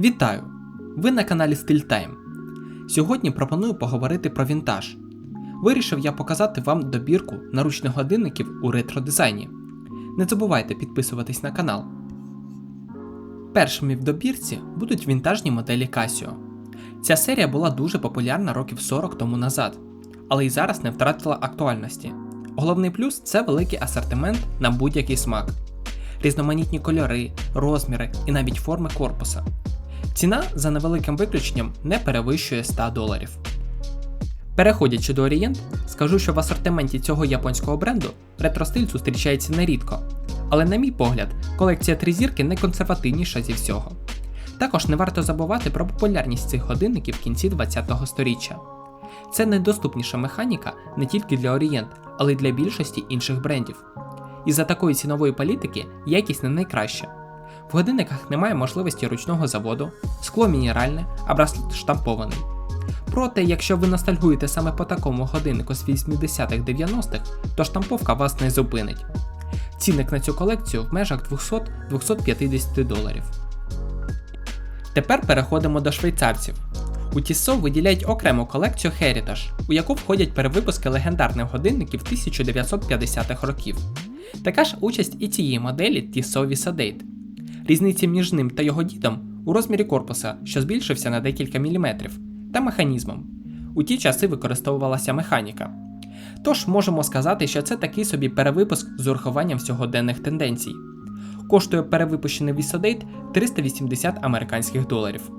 Вітаю! Ви на каналі StillTime. Сьогодні пропоную поговорити про вінтаж. Вирішив я показати вам добірку наручних годинників у ретро дизайні. Не забувайте підписуватись на канал. Першими в добірці будуть вінтажні моделі Casio. Ця серія була дуже популярна років 40 тому назад, але й зараз не втратила актуальності. Головний плюс це великий асортимент на будь-який смак, різноманітні кольори, розміри і навіть форми корпуса. Ціна за невеликим виключенням не перевищує 100 доларів. Переходячи до Orient, скажу, що в асортименті цього японського бренду ретро-стиль зустрічається нерідко, але, на мій погляд, колекція тризірки найконсервативніша зі всього. Також не варто забувати про популярність цих годинників в кінці 20-го сторіччя. Це найдоступніша механіка не тільки для Orient, але й для більшості інших брендів. Із-за такої цінової політики якість не найкраща. В годинниках немає можливості ручного заводу, скло мінеральне, а браслет штампований. Проте, якщо ви ностальгуєте саме по такому годиннику з 80-х-90-х, то штамповка вас не зупинить. Цінник на цю колекцію в межах 200-250 доларів. Тепер переходимо до швейцарців. У Tissot виділяють окрему колекцію Heritage, у яку входять перевипуски легендарних годинників 1950-х років. Така ж участь і цієї моделі Tissot Visadate. Різниця між ним та його дідом у розмірі корпуса, що збільшився на декілька міліметрів, та механізмом. У ті часи використовувалася механіка. Тож можемо сказати, що це такий собі перевипуск з урахуванням сьогоденних тенденцій. Коштує перевипущений Visadate 380 американських доларів.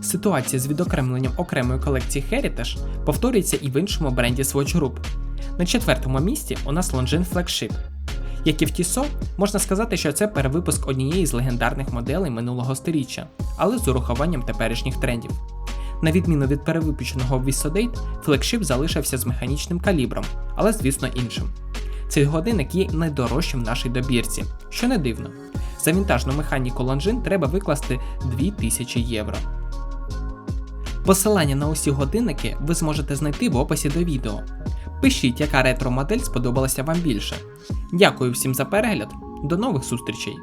Ситуація з відокремленням окремої колекції Heritage повторюється і в іншому бренді Swatch Group. На четвертому місці у нас Longines Flagship. Як і в Tissot, можна сказати, що це перевипуск однієї з легендарних моделей минулого сторіччя, але з урахуванням теперішніх трендів. На відміну від перевипущеного Visadate, флагшип залишився з механічним калібром, але звісно іншим. Цей годинник є найдорожчим в нашій добірці, що не дивно. За вінтажну механіку Longines треба викласти 2000 євро. Посилання на усі годинники ви зможете знайти в описі до відео. Пишіть, яка ретро модель сподобалася вам більше. Дякую всім за перегляд, до нових зустрічей!